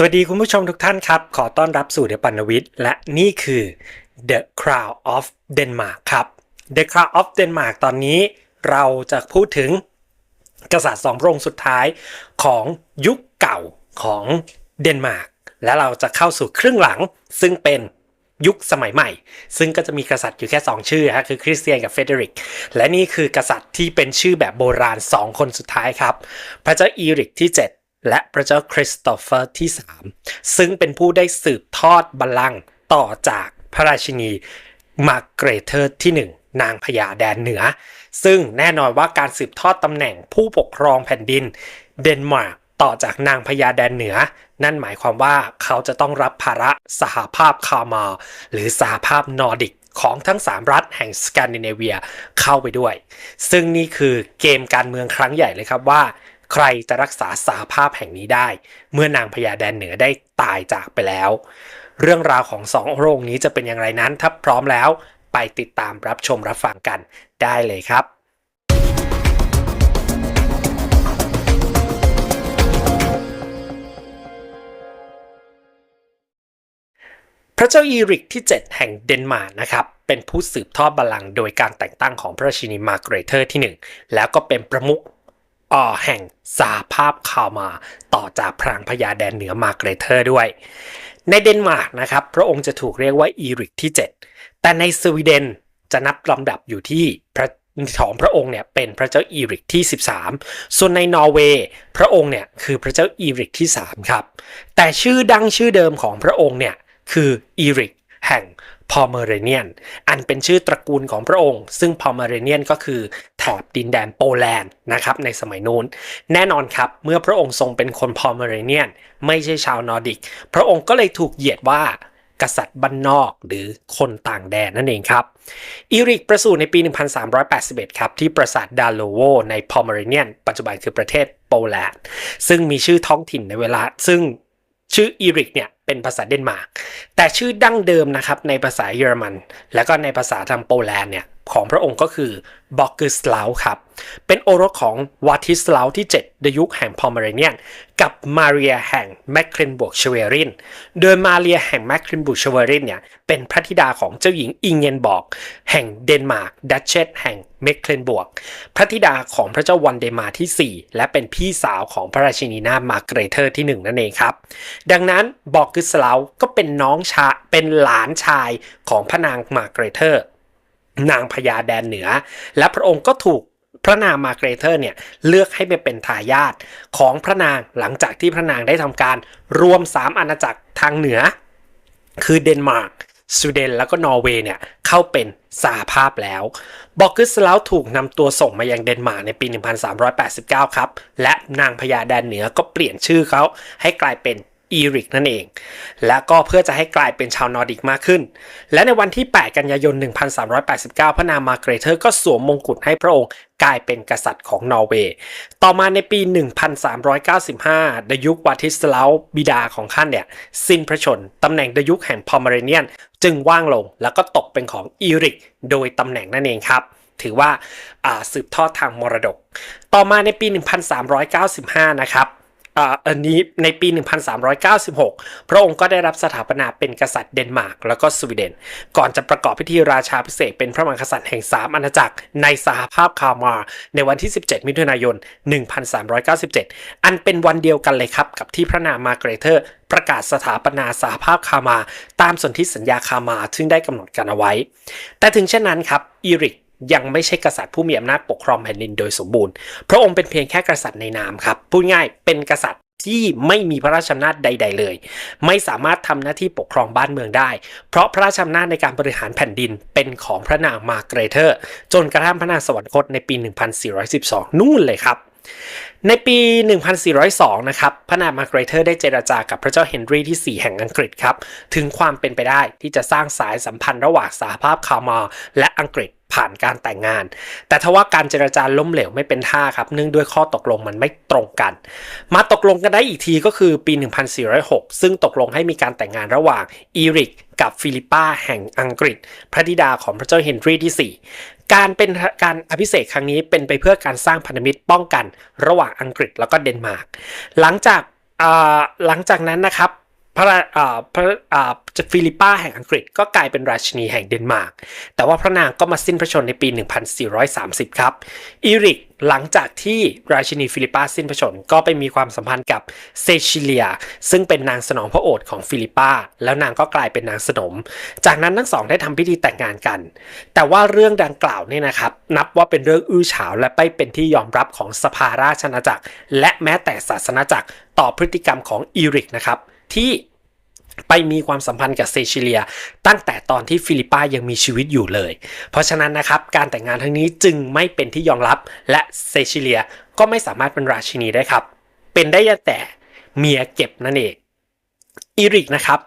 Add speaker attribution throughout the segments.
Speaker 1: สวัสดีคุณผู้ชมทุกท่านครับ ขอต้อนรับสู่เดปันวิทย์และนี่คือ The Crown of Denmark ครับ The Crown of Denmark ตอนนี้เราจะพูดถึงกษัตริย์สองพระองค์สุดท้ายของยุคเก่าของเดนมาร์กและเราจะเข้าสู่ครึ่งหลังซึ่งเป็นยุคสมัยใหม่ ซึ่งก็จะมีกษัตริย์อยู่แค่ 2 ชื่อฮะคือคริสเตียนกับเฟเดริก และนี่คือกษัตริย์ที่เป็นชื่อแบบโบราณ 2 คนสุดท้ายครับ พระเจ้าอีริกที่ 7 และพระเจ้าคริสโตเฟอร์ที่ 3 ซึ่งเป็นผู้ได้สืบทอดบัลลังก์ต่อจากพระราชินีมาเกรเทอร์ที่ 1 นางพญาแดนเหนือ ซึ่งแน่นอนว่าการสืบทอดตำแหน่งผู้ปกครองแผ่นดินเดนมาร์กต่อจากนางพญาแดนเหนือ นั่นหมายความว่าเขาจะต้องรับภาระสหภาพคาร์มาหรือสหภาพนอร์ดิกของทั้ง 3 รัฐแห่งสแกนดิเนเวียเข้าไปด้วย ซึ่งนี่คือเกมการเมืองครั้งใหญ่เลยครับว่า ใครจะรักษาสหภาพแห่งนี้ได้ เมื่อนางพญาแดนเหนือได้ตายจากไปแล้ว เรื่องราวของสองพรงนี้จะเป็นอย่างไรนั้นถ้าพร้อมแล้ว ไปติดตามรับชมรับฟังกันได้เลยครับพระเจ้าอีริกที่ 7 แห่งเดนมาร์กนะครับ เป็นผู้สืบทอดบัลลังก์โดยการแต่งตั้งของพระราชินีมาร์เกรเทอร์ที่ 1 แล้วก็เป็นประมุข ออแห่งสหภาพคาร์มาต่อจากพรางพญาแดนเหนือมาเกรเทอร์ด้วย ในเดนมาร์กนะครับ พระองค์จะถูกเรียกว่าอีริกที่ 7 แต่ในสวีเดนจะนับลำดับอยู่ที่พระของพระองค์เนี่ยเป็นพระเจ้าอีริกที่ 13 ส่วนในนอร์เวย์พระองค์เนี่ยคือพระเจ้าอีริกที่ 3 ครับ แต่ชื่อดังชื่อเดิมของพระองค์เนี่ยคืออีริกแห่ง พอมเมเรเนียน อันเป็นชื่อตระกูลของพระองค์ ซึ่งพอมเมเรเนียนก็คือแถบดินแดนโปแลนด์นะครับในสมัยนู้น แน่นอนครับ เมื่อพระองค์ทรงเป็นคนพอมเมเรเนียน ไม่ใช่ชาวนอร์ดิก พระองค์ก็เลยถูกเหยียดว่ากษัตริย์บ้านนอกหรือคนต่างแดนนั่นเองครับ อีริกประสูติในปี 1381 ครับ ที่ปราสาทดาโลโวในพอมเมเรเนียน ปัจจุบันคือประเทศโปแลนด์ซึ่งมีชื่อท้องถิ่นในเวลา ซึ่ง ชื่ออีริกเนี่ยเป็นภาษาเดนมาร์กแต่ชื่อดั้งเดิมนะครับในภาษาเยอรมัน และก็ในภาษาทางโปแลนด์เนี่ย ของพระองค์ก็คือบอกก s สลาวครับ เป็นโอรสของวาทิสลาวที่ 7 ในยุคแห่งพอมเมเรเนียน กับมาเรียแห่งแมคเคลนบวกเชเวริน โดยมาเรียแห่งแมคเคลนบวกเชเวรินเนี่ยเป็นพระธิดาของเจ้าหญิงอิงเงนบอก แห่งเดนมาร์กดัชเชสแห่งเมคเคลนบวก พระธิดาของพระเจ้าวันเดมาที่ 4 และเป็นพี่สาวของพระราชินีนามาเกรเทอร์ที่ 1 นั่นเองครับ ดังนั้นบอกก s สลาวก็เป็นน้องชายเป็นหลานชายของพระนางมาเกรเทอร์ นางพญาแดนเหนือ และพระองค์ก็ถูกพระนางมาเกรเทอร์เนี่ยเลือกให้ไปเป็นทายาทของพระนางหลังจากที่พระนางได้ทำการรวม 3 อาณาจักรทางเหนือ คือเดนมาร์กสวีเดนแล้วก็นอร์เวย์เนี่ยเข้าเป็นสหภาพแล้ว บอกกึสลาวถูกนำตัวส่งมายังเดนมาร์กในปี 1389 ครับ และนางพญาแดนเหนือก็เปลี่ยนชื่อเขาให้กลายเป็น อีริกนั่นเอง และก็เพื่อจะให้กลายเป็นชาวนอร์ดิกมากขึ้น และในวันที่ 8 กันยายน 1389 พระนางมาเกรเทอร์ก็สวมมงกุฎให้พระองค์กลายเป็นกษัตริย์ของนอร์เวย์ ต่อมาในปี 1395ในยุควาทิสลาวบิดาของท่านเนี่ย สิ้นพระชน ตำแหน่งในยุคแห่งพอมเมเรเนียน จึงว่างลงแล้วก็ตกเป็นของอีริก โดยตำแหน่งนั่นเองครับถือว่าสืบทอดทางมรดก ต่อมาในปี 1395 นะครับ อันนี้ในปี 1396 พระองค์ก็ได้รับสถาปนาเป็นกษัตริย์เดนมาร์กแล้วก็สวีเดน ก่อนจะประกอบพิธีราชาพิเศษเป็นพระมหากษัตริย์แห่ง3อาณาจักรในสหภาพคาร์มาในวันที่ 17 มิถุนายน 1397 อันเป็นวันเดียวกันเลยครับกับที่พระนางมาเกรเทอร์ประกาศสถาปนาสหภาพคามา ตามสนธิสัญญาคามาซึ่งได้กำหนดกันเอาไว้ แต่ถึงเช่นนั้นครับ อีริก ยังไม่ใช่กษัตริย์ผู้มีอำนาจปกครองแผ่นดินโดยสมบูรณ์ พระองค์เป็นเพียงแค่กษัตริย์ในนามครับ พูดง่ายเป็นกษัตริย์ที่ไม่มีพระราชอำนาจใด ๆ เลย ไม่สามารถทำหน้าที่ปกครองบ้านเมืองได้ เพราะพระราชอำนาจในการบริหารแผ่นดินเป็นของพระนางมาเกรเทอร์ จนกระทั่งพระนางสวรรคตในปี 1412 นู่นเลยครับ ในปี 1402 นะครับ พระนามาร์เกรเทอร์ได้เจราจากับพระเจ้าเฮนรีที่ 4 แห่งอังกฤษครับ ถึงความเป็นไปได้ที่จะสร้างสายสัมพันธ์ระหว่างสหภาพคาร์มาและอังกฤษผ่านการแต่งงาน แต่ทว่าการเจรจาล้มเหลวไม่เป็นท่าครับ เนื่องด้วยข้อตกลงมันไม่ตรงกัน มาตกลงกันได้อีกทีก็คือปี 1406 ซึ่งตกลงให้มีการแต่งงานระหว่างอีริกกับฟิลิปปาแห่งอังกฤษ พระธิดาของพระเจ้าเฮนรีที่ 4 การเป็นการอภิเษกครั้งนี้เป็นไปเพื่อการสร้างพันธมิตรป้องกัน ระหว่างอังกฤษแล้วก็เดนมาร์กหลังจากหลังจากนั้นนะครับ พระอ่าพระอ่าฟิลิปปาแห่งอังกฤษก็กลายเป็นราชินีแห่งเดนมาร์ก แต่ว่าพระนางก็มาสิ้นพระชนในปี 1430 ครับ อีริกหลังจากที่ราชินีฟิลิปปาสิ้นพระชนก็ไปมีความสัมพันธ์กับเซชิเลีย ซึ่งเป็นนางสนองพระโอษของฟิลิปปาแล้วนางก็กลายเป็นนางสนม จากนั้นทั้งสองได้ทำพิธีแต่งงานกัน แต่ว่าเรื่องดังกล่าวเนี่ยนะครับ นับว่าเป็นเรื่องอื้อฉาวและไม่เป็นที่ยอมรับของสภาราชอาณาจักร และแม้แต่ศาสนาจักรต่อพฤติกรรมของอีริกนะครับที่ ไปมีความสัมพันธ์กับเซชิเลีย ตั้งแต่ตอนที่ฟิลิปปายังมีชีวิตอยู่เลย เพราะฉะนั้นนะครับการแต่งงานทั้งนี้จึงไม่เป็นที่ยอมรับ และเซชิเลียก็ไม่สามารถเป็นราชินีได้ครับ เป็นได้แต่เมียเก็บนั่นเอง อีริกนะครับ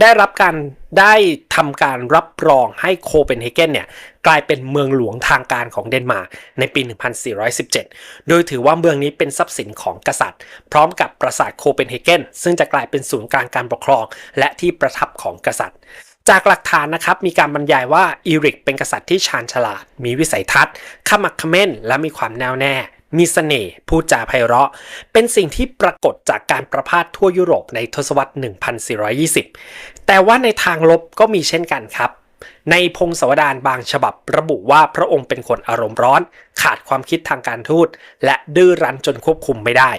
Speaker 1: ได้รับการได้ทำการรับรองให้โคเปนเฮเกนเนี่ยกลายเป็นเมืองหลวงทางการของเดนมาร์กในปี 1417 โดยถือว่าเมืองนี้เป็นทรัพย์สินของกษัตริย์ พร้อมกับปราสาทโคเปนเฮเกนซึ่งจะกลายเป็นศูนย์กลางการปกครอง และที่ประทับของกษัตริย์ จากหลักฐานนะครับมีการบรรยายว่าอีริกเป็นกษัตริย์ที่ชาญฉลาด มีวิสัยทัศน์ขมักขม้นและมีความแน่วแน่ มีเสน่ห์พูดจาไพเราะ เป็นสิ่งที่ปรากฏจากการประพาสทั่วยุโรปในทศวรรษ 1420 แต่ว่าในทางลบก็มีเช่นกันครับในพงศาวดารบางฉบับระบุว่าพระองค์เป็นคนอารมณ์ร้อน ขาดความคิดทางการทูต และดื้อรั้นจนควบคุมไม่ได้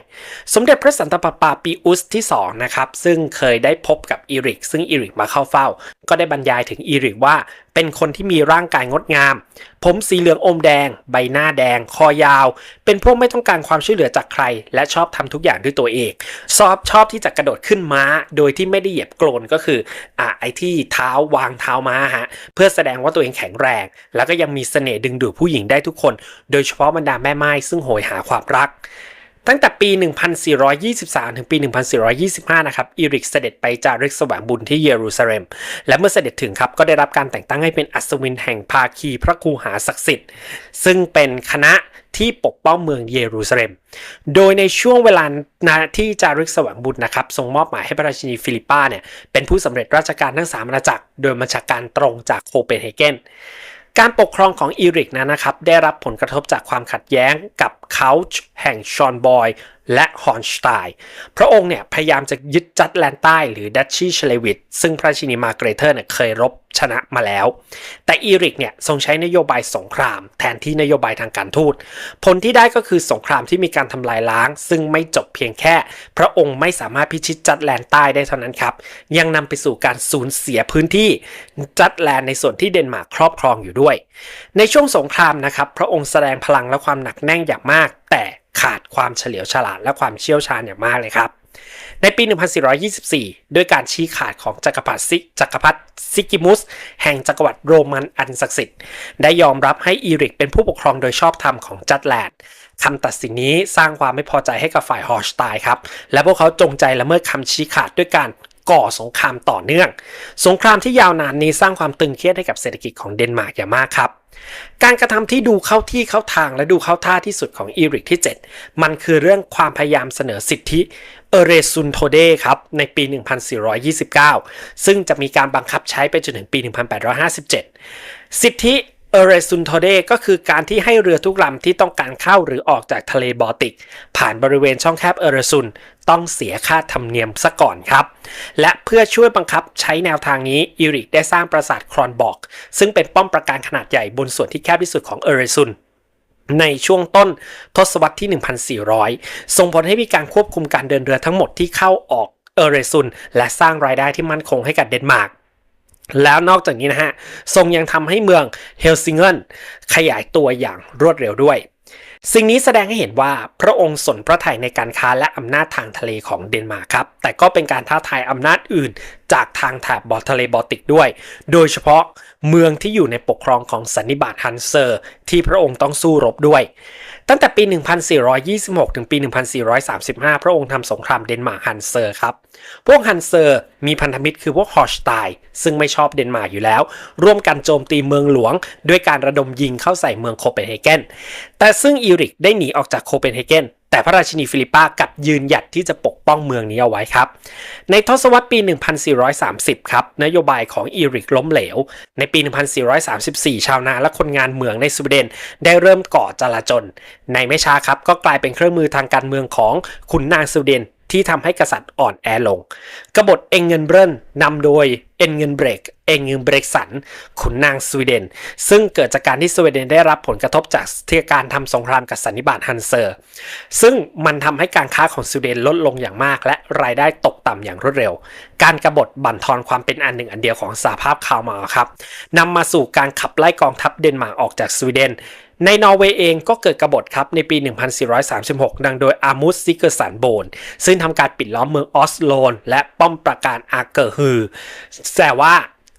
Speaker 1: สมเด็จพระสันตะปาปาปีอุสที่2นะครับซึ่งเคยได้พบกับอีริก ซึ่งอีริกมาเข้าเฝ้า ก็ได้บรรยายถึงอีริกว่าเป็นคนที่มีร่างกายงดงาม ผมสีเหลืองอมแดง ใบหน้าแดง คอยาว เป็นพวกไม่ต้องการความช่วยเหลือจากใคร และชอบทำทุกอย่างด้วยตัวเองชอบชอบที่จะกระโดดขึ้นม้า โดยที่ไม่ได้เหยียบโกลนก็คืออ่าไอ้ที่เท้าวางเท้าม้าฮะเพื่อแสดงว่าตัวเองแข็งแรง แล้วก็ยังมีเสน่ห์ดึงดูดผู้หญิงได้ทุกคน โดยเฉพาะบรรดาแม่ไม้ซึ่งโหยหาความรัก ตั้งแต่ปี 1423 ถึงปี 1425 นะครับอิริกเสด็จไปจาริกแสวงบุญที่เยรูซาเล็ม และเมื่อเสด็จถึงครับก็ได้รับการแต่งตั้งให้เป็นอัศวินแห่งภาคีพระครูหาศักดิ์สิทธิ์ ซึ่งเป็นคณะ ที่ปกป้องเมืองเยรูซาเล็ม โดยในช่วงเวลานาที่จารึกสวงบุตรนะครับทรงมอบหมายให้พระราชินีฟิลิปปาเนี่ยเป็นผู้สำเร็จราชการทั้งสามอาณาจักร โดยบัญชาการตรงจากโคเปนเฮเกนการปกครองของอีริกนั้นนะครับได้รับผลกระทบจากความขัดแย้งกับเขาช์แห่งชอนบอย และฮอนสไตน์พระองค์เนี่ยพยายามจะยึดจัดแลนด์ใต้หรือดัชชีเชเลวิตซึ่งพระชินีมาเกรเทอร์เนี่ยเคยรบชนะมาแล้ว แต่อีริกเนี่ยทรงใช้นโยบายสงคราม แทนที่นโยบายทางการทูต ผลที่ได้ก็คือสงครามที่มีการทำลายล้าง ซึ่งไม่จบเพียงแค่ พระองค์ไม่สามารถพิชิตจัดแลนด์ใต้ได้เท่านั้นครับ ยังนำไปสู่การสูญเสียพื้นที่จัดแลนด์ในส่วนที่เดนมาร์กครอบครองอยู่ด้วย ในช่วงสงครามนะครับ พระองค์แสดงพลังและความหนักแน่นอย่างมาก แต่ ขาดความเฉลียวฉลาดและความเชี่ยวชาญอย่างมากเลยครับ ในปี 1424 ด้วยการชี้ขาดของจักรพรรดิซิจักรพรรดิซิกิมุส แห่งจักรวรรดิโรมันอันศักดิ์สิทธิ์ ได้ยอมรับให้อีริกเป็นผู้ปกครองโดยชอบธรรมของจัดแลนด์คำตัดสินนี้สร้างความไม่พอใจให้กับฝ่ายฮอร์สไตน์ครับ และพวกเขาจงใจละเมิดคำชี้ขาดด้วยการก่อสงครามต่อเนื่อง สงครามที่ยาวนานนี้สร้างความตึงเครียดให้กับเศรษฐกิจของเดนมาร์กอย่างมากครับ การกระทำที่ดูเข้าที่เข้าทางและดูเข้าท่าที่สุดของอีริกที่ 7 มันคือเรื่องความพยายามเสนอสิทธิเอเรซุนโทเดครับ ในปี 1429 ซึ่งจะมีการบังคับใช้ไปจนถึงปี 1857 สิทธิ เอเรซุนโทเดก็คือการที่ให้เรือทุกลำที่ต้องการเข้าหรือออกจากทะเลบอลติก ผ่านบริเวณช่องแคบเอเรซุนต้องเสียค่าธรรมเนียมซะก่อนครับ และเพื่อช่วยบังคับใช้แนวทางนี้อีริกได้สร้างปราสาทครอนบอก ซึ่งเป็นป้อมปราการขนาดใหญ่บนส่วนที่แคบที่สุดของเอเรซุนในช่วงต้นทศวรรษที่ 1,400 ส่งผลให้มีการควบคุมการเดินเรือทั้งหมดที่เข้าออกเอเรซุนและสร้างรายได้ที่มั่นคงให้กับเดนมาร์ก แล้วนอกจากนี้นะฮะ ทรงยังทำให้เมืองเฮลซิงเกิลขยายตัวอย่างรวดเร็วด้วย สิ่งนี้แสดงให้เห็นว่าพระองค์สนพระทัยในการค้าและอำนาจทางทะเลของเดนมาร์กครับ แต่ก็เป็นการท้าทายอำนาจอื่น จากทางแถบบอลทะเลบอติกด้วย โดยเฉพาะเมืองที่อยู่ในปกครองของสันนิบาตฮันเซอร์ ที่พระองค์ต้องสู้รบด้วย ตั้งแต่ปี 1426 ถึงปี 1435 พระองค์ทำสงครามเดนมาร์กฮันเซอร์ครับ พวกฮันเซอร์มีพันธมิตรคือพวกฮอชไตน์ซึ่งไม่ชอบเดนมาร์กอยู่แล้ว ร่วมกันโจมตีเมืองหลวง ด้วยการระดมยิงเข้าใส่เมืองโคเปนเฮเกนแต่ซึ่งอีริกได้หนีออกจากโคเปนเฮเกน แต่พระราชินีฟิลิปปากับยืนหยัดที่จะปกป้องเมืองนี้เอาไว้ครับ ในทศวรรษปี 1430 ครับ นโยบายของอีริกล้มเหลว ในปี 1434 ชาวนาและคนงานเมืองในสวีเดน ได้เริ่มก่อจลาจลในไม่ช้าครับ ก็กลายเป็นเครื่องมือทางการเมืองของขุนนางสวีเดน ที่ทำให้กษัตริย์อ่อนแอลง กบฏเองเงินเบรนนำโดยเอ็นเงินเบรก เองเงินเบรกสัน ขุนนางสวีเดน ซึ่งเกิดจากการที่สวีเดนได้รับผลกระทบจากที่การทำสงครามกับสันนิบาตฮันเซอร์ ซึ่งมันทำให้การค้าของสวีเดนลดลงอย่างมาก และรายได้ตกต่ำอย่างรวดเร็ว การกรบฏบั่นทอนความเป็นอันหนึ่งอันเดียวของสหภาพคาวมาครับนำมาสู่การขับไล่กองทัพเดนมาร์กออกจากสวีเดน ในนอร์เวย์เองก็เกิดกบฏครับในปี 1436 ดังโดยอามุสซิเกอร์สันโบน ซึ่งทำการปิดล้อมเมืองออสโลน และป้อมปราการอาเกอร์ฮือแต่ว่า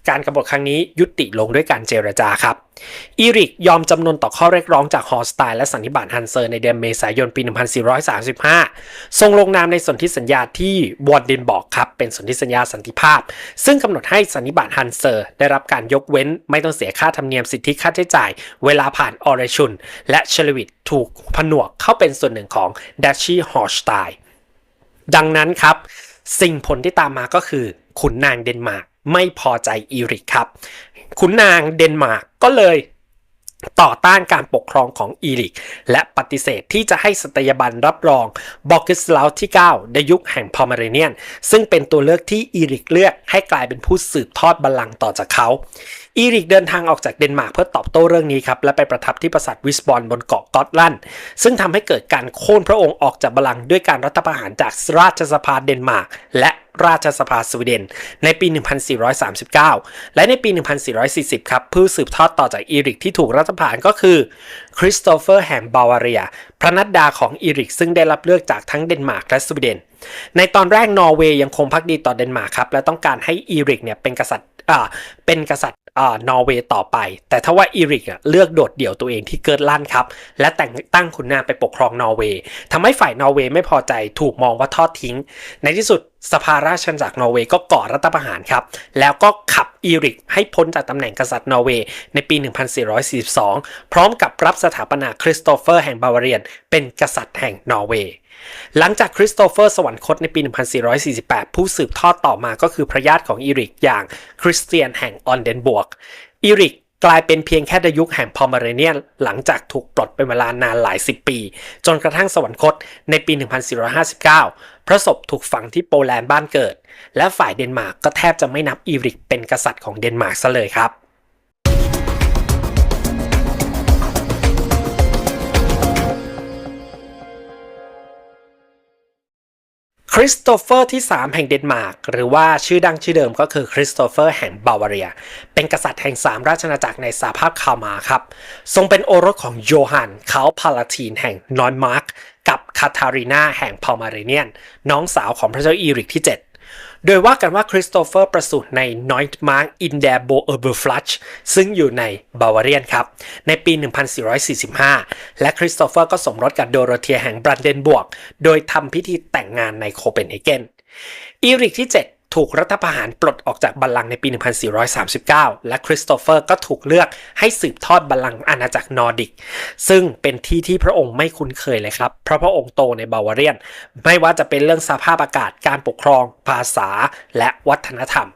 Speaker 1: การกบฏครั้งนี้ยุติลงด้วยการเจรจาครับ อีริกยอมจำนนต่อข้อเรียกร้องจากฮอสไตล์และสันนิบาตฮันเซอร์ในเดือนเมษายนปี 1435 ทรงลงนามในสนธิสัญญาที่วอร์เดนบอกครับ เป็นสนธิสัญญาสันติภาพ ซึ่งกำหนดให้สันนิบาตฮันเซอร์ ได้รับการยกเว้น ไม่ต้องเสียค่าธรรมเนียมสิทธิค่าใช้จ่าย เวลาผ่านออเรชุน และเชลวิตถูกผนวกเข้าเป็นส่วนหนึ่งของดัชชีฮอสไตล์ดังนั้นครับ สิ่งผลที่ตามมาก็คือขุนนางเดนมาร์ก ไม่พอใจอีริกครับ ขุนนางเดนมาร์กก็เลยต่อต้านการปกครองของอีริก และปฏิเสธที่จะให้สตยาบันรับรองบอกิสลาวที่ 9 ในยุคแห่งพอมเรเนียน ซึ่งเป็นตัวเลือกที่อีริกเลือกให้กลายเป็นผู้สืบทอดบัลลังก์ต่อจากเขา อีริกเดินทางออกจากเดนมาร์กเพื่อตอบโต้เรื่องนี้ครับและไปประทับที่ปราสาทวิสบอนบนเกาะกอตแลนด์ซึ่งทำให้เกิดการโค่นพระองค์ออกจากบัลลังก์ด้วยการรัฐประหารจากราชสภาเดนมาร์กและราชสภาสวีเดน ในปี 1439 และในปี 1440 ครับผู้สืบทอดต่อจากอีริกที่ถูกรัฐประหารก็คือคริสโตเฟอร์แห่งบาวาเรีย พระนัดดาของอีริกซึ่งได้รับเลือกจากทั้งเดนมาร์กและสวีเดน ในตอนแรกนอร์เวย์ยังคงพักดีต่อเดนมาร์กครับและต้องการให้อีริกเนี่ยเป็นกษัตริย์เป็นกษัตริย์ นอร์เวย์ต่อไป แต่ถ้าว่าอีริกอะเลือกโดดเดี่ยวตัวเองที่เกิดลั่นครับ และแต่งตั้งขุนนางไปปกครองนอร์เวย์ทำให้ฝ่ายนอร์เวย์ไม่พอใจถูกมองว่าทอดทิ้ง ในที่สุดสภาราชอาณาจักรนอร์เวย์ก็ก่อรัฐประหารครับ แล้วก็ขับอีริกให้พ้นจากตำแหน่งกษัตริย์นอร์เวย์ในปี 1442 พร้อมกับรับสถาปนาคริสโตเฟอร์แห่งบาวาเรียน เป็นกษัตริย์แห่งนอร์เวย์ หลังจากคริสโตเฟอร์สวรรคตในปี 1448 ผู้สืบทอดต่อมาก็คือพระญาติของอีริกอย่างคริสเตียนแห่งออนเดนบวก อีริกกลายเป็นเพียงแค่ในยุคแห่งพอมเรเนียนหลังจากถูกปลดเป็นเวลานานหลายสิบปี จนกระทั่งสวรรคตในปี 1459 พระศพถูกฝังที่โปแลนด์บ้านเกิด และฝ่ายเดนมาร์กก็แทบจะไม่นับอีริกเป็นกษัตริย์ของเดนมาร์กซะเลยครับ คริสโตเฟอร์ที่ 3 แห่งเดนมาร์กหรือว่าชื่อดังชื่อเดิมก็คือคริสโตเฟอร์แห่งบาวาเรีย เป็นกษัตริย์แห่ง 3 ราชอาณาจักรในสหภาพคามาครับ ทรงเป็นโอรสของโยฮันเขาพาลาทีนแห่งนอนมาร์กกับคาทารีนาแห่งพอมาเรเนียน น้องสาวของพระเจ้าอีริกที่ 7 โดยว่ากันว่าคริสโตเฟอร์ประสูติในนอยต์มาร์กอินเดโบเออร์เบอร์ฟลัชซึ่งอยู่ในบาวาเรียนครับ ในปี 1445 และคริสโตเฟอร์ก็สมรสกับโดโรเธียแห่งบรันเดนบวก โดยทำพิธีแต่งงานในโคเปนเฮเกนอีริกที่ 7 ถูกรัฐประหารปลดออกจากบัลลังก์ในปี 1439 และคริสโตเฟอร์ก็ถูกเลือกให้สืบทอดบัลลังก์อาณาจักรนอร์ดิก ซึ่งเป็นที่ที่พระองค์ไม่คุ้นเคยเลยครับ เพราะพระองค์โตในบาวาเรียน ไม่ว่าจะเป็นเรื่องสภาพอากาศการปกครอง ภาษา และวัฒนธรรม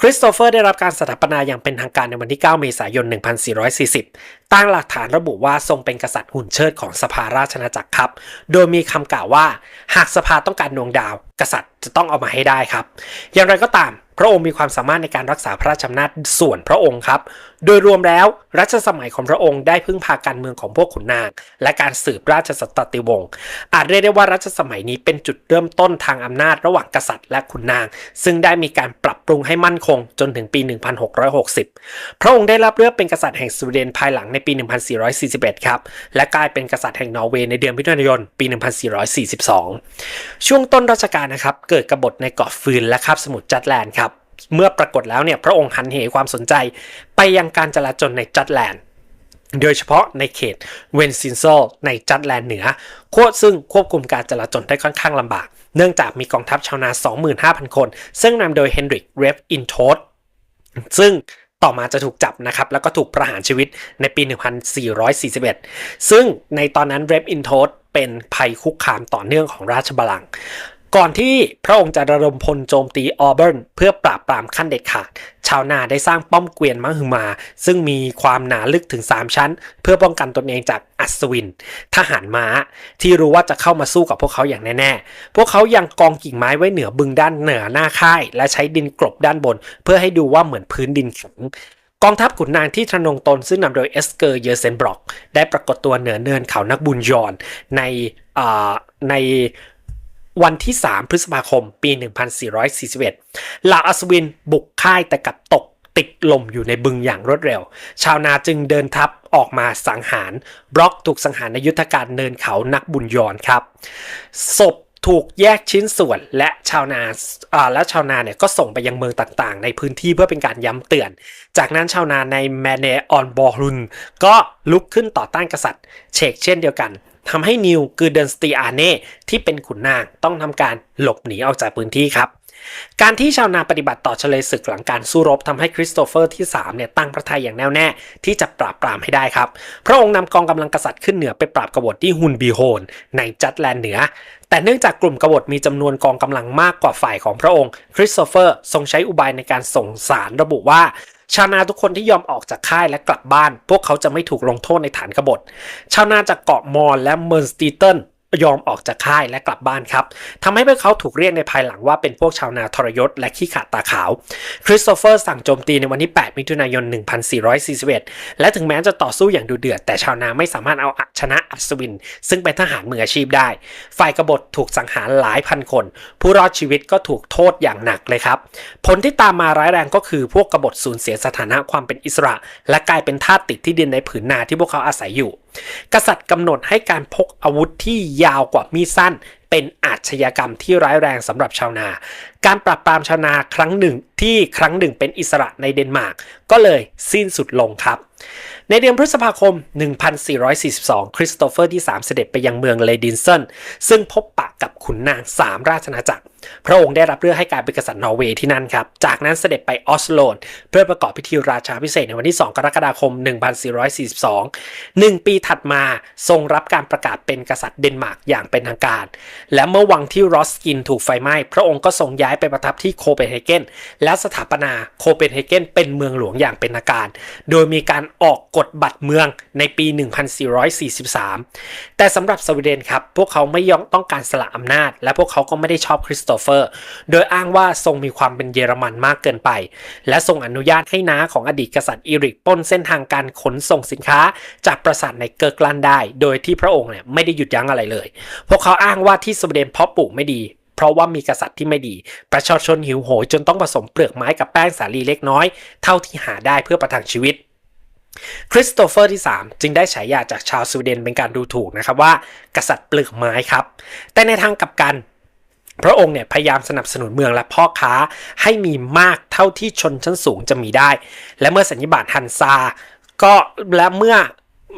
Speaker 1: คริสโตเฟอร์ได้รับการสถาปนาอย่างเป็นทางการในวันที่ 9 เมษายน 1440ตั้งหลักฐานระบุว่าทรงเป็นกษัตริย์หุ่นเชิดของสภาราชอาจักรครับ โดยมีคำกล่าวว่า หากสภาต้องการดวงดาว กษัตริย์จะต้องเอามาให้ได้ครับ อย่างไรก็ตาม พระองค์มีความสามารถในการรักษาพระราชอำนาจส่วนพระองค์ครับ โดยรวมแล้วรัชสมัยของพระองค์ได้พึ่งพาการเมืองของพวกขุนนาง และการสืบราชสตติวงศ์อาจเรียกได้ว่ารัชสมัยนี้เป็นจุดเริ่มต้นทางอำนาจระหว่างกษัตริย์และขุนนาง ซึ่งได้มีการปรับปรุงให้มั่นคงจนถึงปี 1660 พระองค์ได้รับเลือกเป็นกษัตริย์แห่งสวีเดนภายหลังในปี 1441 ครับ และกลายเป็นกษัตริย์แห่งนอร์เวย์ในเดือนมิถุนายน ปี 1442 ช่วงต้นรัชกาลนะครับ เกิดกบฏในเกาะฟืนและคาบสมุทรจัตแลนด์ครับ เมื่อปรากฏแล้วเนี่ยพระองค์หันเหความสนใจไปยังการจลาจลในจัตแลนด์โดยเฉพาะในเขตเวนซินโซในจัตแลนด์เหนือโคตซึ่งควบคุมการจลาจลได้ค่อนข้างลำบาก เนื่องจากมีกองทัพชาวนา 25,000 คน ซึ่งนำโดยเฮนริกเรฟอินโทสซึ่ง ต่อมาจะถูกจับนะครับ แล้วก็ถูกประหารชีวิตในปี 1441 ซึ่งในตอนนั้นเรฟอินโทสเป็นภัยคุกคามต่อเนื่องของราชบัลลังก์ ก่อนที่พระองค์จะระดมพลโจมตีออเบิร์นเพื่อปราบปรามขั้นเด็ดขาด ชาวนาได้สร้างป้อมเกวียนมหึมา ซึ่งมีความหนาลึกถึง 3 ชั้น เพื่อป้องกันตนเองจากอัศวิน ทหารม้า ที่รู้ว่าจะเข้ามาสู้กับพวกเขาอย่างแน่ๆ พวกเขายังกองกิ่งไม้ไว้เหนือบึงด้านเหนือหน้าค่าย และใช้ดินกลบด้านบน เพื่อให้ดูว่าเหมือนพื้นดินแข็งกองทัพขุนนางที่ทะนงตนซึ่งนำโดยเอสเกอร์เยอร์เซนบรอก ได้ปรากฏตัวเหนือเนินเขานักบุญยอนในอ่าใน วันที่ 3 พฤษภาคม ปี 1441 เหล่าอัศวินบุกค่ายแต่กลับตกติดลมอยู่ในบึงอย่างรวดเร็ว ชาวนาจึงเดินทัพออกมาสังหาร บล็อกถูกสังหารในยุทธการเนินเขานักบุญยอนครับ ศพถูกแยกชิ้นส่วนและชาวนาอ่าและชาวนาเนี่ยก็ส่งไปยังเมืองต่างๆ ในพื้นที่เพื่อเป็นการย้ำเตือน จากนั้นชาวนาในแมเนออนบอรุนก็ลุกขึ้นต่อต้านกษัตริย์ เชกเช่นเดียวกัน ทำให้นิวคือเดนสตีอาเน่ที่เป็นขุนนางต้องทำการหลบหนีออกจากพื้นที่ครับการที่ชาวนาปฏิบัติต่อเฉลยศึกหลังการสู้รบทำให้คริสโตเฟอร์ที่3เนี่ยตั้งพระทัยอย่างแน่วแน่ที่จะปราบปรามให้ได้ครับ พระองค์นำกองกำลังกษัตริย์ขึ้นเหนือไปปราบกบฏที่ฮุนบีโฮนในจัดแลนด์เหนือ แต่เนื่องจากกลุ่มกบฏมีจำนวนกองกำลังมากกว่าฝ่ายของพระองค์ คริสโตเฟอร์ทรงใช้อุบายในการส่งสารระบุว่า ชาวนาทุกคนที่ยอมออกจากค่ายและกลับบ้าน พวกเขาจะไม่ถูกลงโทษในฐานกบฏชาวนาจากเกาะมอร์และเมอร์สตีเติล ยอมออกจากค่ายและกลับบ้านครับทำให้พวกเขาถูกเรียกในภายหลังว่าเป็นพวกชาวนาทรยศและขี้ขลาดตาขาว คริสโตเฟอร์สั่งโจมตีในวันที่ 8 มิถุนายน 1441 และถึงแม้จะต่อสู้อย่างดุเดือด แต่ชาวนาไม่สามารถเอาชนะอัศวิน ซึ่งเป็นทหารมืออาชีพได้ ฝ่ายกบฏถูกสังหารหลายพันคน ผู้รอดชีวิตก็ถูกโทษอย่างหนักเลยครับ ผลที่ตามมาร้ายแรงก็คือพวกกบฏสูญเสียสถานะความเป็นอิสระ และกลายเป็นทาสติดที่ดินในผืนนาที่พวกเขาอาศัยอยู่ กษัตริย์กำหนดให้การพกอาวุธที่ยาวกว่ามีดสั้น เป็นอาชญากรรมที่ร้ายแรงสำหรับชาวนา การปราบปรามชาวนาครั้งหนึ่งที่ครั้งหนึ่งเป็นอิสระในเดนมาร์กก็เลยสิ้นสุดลงครับ ในเดือนพฤษภาคม 1442 คริสโตเฟอร์ที่ 3 เสด็จไปยังเมืองเลดินเซนซึ่งพบปะกับ ขุนนาง3ราชอาจักร พระองค์ได้รับเลือกให้กลายเป็นกษัตริย์นอร์เวย์ที่นั่นครับ จากนั้นเสด็จไปออสโลนเพื่อประกอบพิธีราชาพิเศษในวันที่ 2 กรกฎาคม 1442หนึ่งปีถัดมาทรงรับการประกาศเป็นกษัตริย์เดนมาร์กอย่างเป็นทางการ และเมื่อวังที่รอสกินถูกไฟไหม้ พระองค์ก็ทรงย้ายไปประทับที่โคเปนเฮเกนและสถาปนาโคเปนเฮเกนเป็นเมืองหลวงอย่างเป็นทางการ โดยมีการออกกฎบัตรเมืองในปี 1443 แต่สำหรับสวีเดนครับพวกเขาไม่ยอมต้องการสละอำนาจและพวกเขาก็ไม่ได้ชอบคริสโตเฟอร์ โดยอ้างว่าทรงมีความเป็นเยอรมันมากเกินไป และทรงอนุญาตให้น้าของอดีตกษัตริย์อีริกป้นเส้นทางการขนส่งสินค้า จากปราสาทในเกิร์กลันได้ โดยที่พระองค์เนี่ยไม่ได้หยุดยั้งอะไรเลย พวกเขาอ้างว่าที่สวีเดนเพาะปลูกไม่ดีเพราะว่ามีกษัตริย์ที่ไม่ดี ประชาชนหิวโหยจนต้องผสมเปลือกไม้กับแป้งสาลีเล็กน้อย เท่าที่หาได้เพื่อประทังชีวิต คริสโตเฟอร์ที่ 3 จึงได้ฉายาจากชาวสวีเดนเป็นการดูถูกนะครับว่า กษัตริย์เปลือกไม้ครับ แต่ในทางกลับกัน พระองค์เนี่ยพยายามสนับสนุนเมืองและพ่อค้าให้มีมากเท่าที่ชนชั้นสูงจะมีได้ และเมื่อสัญญบัตรฮันซา ก็และเมื่อ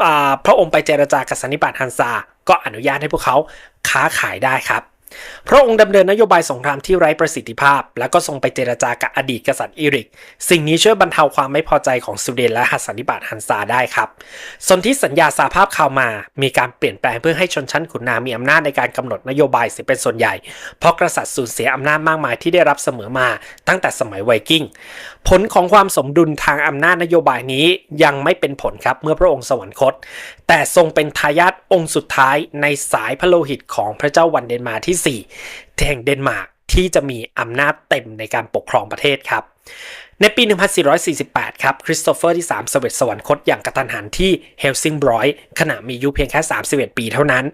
Speaker 1: อพระองค์ไปเจรจากับสันนิบาตฮันซา ก็อนุญาตให้พวกเขาค้าขายได้ครับ พระองค์ดำเนินนโยบายสงครามที่ไร้ประสิทธิภาพ แล้วก็ทรงไปเจรจากับอดีตกษัตริย์อีริก สิ่งนี้ช่วยบรรเทาความไม่พอใจของสวีเดนและหัสสันนิบาตฮันซาได้ครับสนธิสัญญาสาภาพคาวมา มีการเปลี่ยนแปลงเพื่อให้ชนชั้นขุนนางมีอำนาจในการกำหนดนโยบายเสียเป็นส่วนใหญ่ เพราะกษัตริย์สูญเสียอำนาจมากมายที่ได้รับเสมอมาตั้งแต่สมัยไวกิ้ง ผลของความสมดุลทางอำนาจนโยบายนี้ยังไม่เป็นผลครับเมื่อพระองค์สวรรคต แต่ทรงเป็นทายาทองค์สุดท้ายในสายพระโลหิตของพระเจ้าวันเดนมาร์กที่ 4 แห่งเดนมาร์กที่จะมีอำนาจเต็มในการปกครองประเทศครับ ในปี 1448 ครับ คริสโตเฟอร์ที่ 3 เสวยสวรรคตอย่างกระทันหันที่เฮลซิงบรอยขณะมีอายุเพียงแค่ 31 ปีเท่านั้น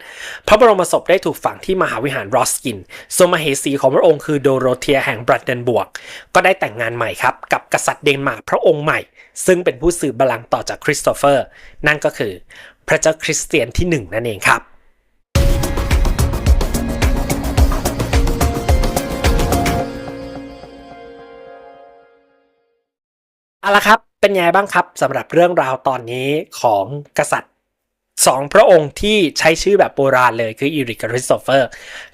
Speaker 1: พระบรมศพได้ถูกฝังที่มหาวิหารรอสกินส่วนมเหสีของพระองค์คือโดโรเทียแห่งบรัดเดนบวก ก็ได้แต่งงานใหม่ครับ กับกษัตริย์เดนมาร์กพระองค์ใหม่ ซึ่งเป็นผู้สืบบัลลังก์ต่อจากคริสโตเฟอร์ นั่นก็คือ พระเจ้าคริสเตียนที่หนึ่งนั่นเองครับ เอาละครับ เป็นไงบ้างครับสำหรับเรื่องราวตอนนี้ของกษัตริย์สองพระองค์ที่ใช้ชื่อแบบโบราณเลยคืออีริกกับคริสโตเฟอร์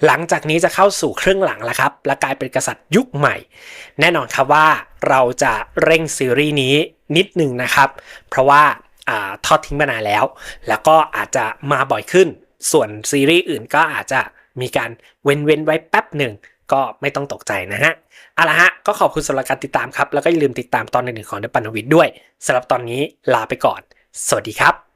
Speaker 1: หลังจากนี้จะเข้าสู่ครึ่งหลังแล้วครับ และกลายเป็นกษัตริย์ยุคใหม่ แน่นอนครับว่าเราจะเร่งซีรีส์นี้นิดหนึ่งนะครับ เพราะว่าอทอดทิ้งมานานแล้ว แล้วก็อาจจะมาบ่อยขึ้น ส่วนซีรีส์อื่นก็อาจจะมีการเว้นเว้นไว้แป๊บหนึ่ง ก็ไม่ต้องตกใจนะฮะเอาละฮะ ก็ขอบคุณสำหรับการติดตามครับ แล้วก็อย่าลืมติดตามตอนหนึ่งๆของเดปันวิทย์ด้วยสำหรับตอนนี้ลาไปก่อน สวัสดีครับ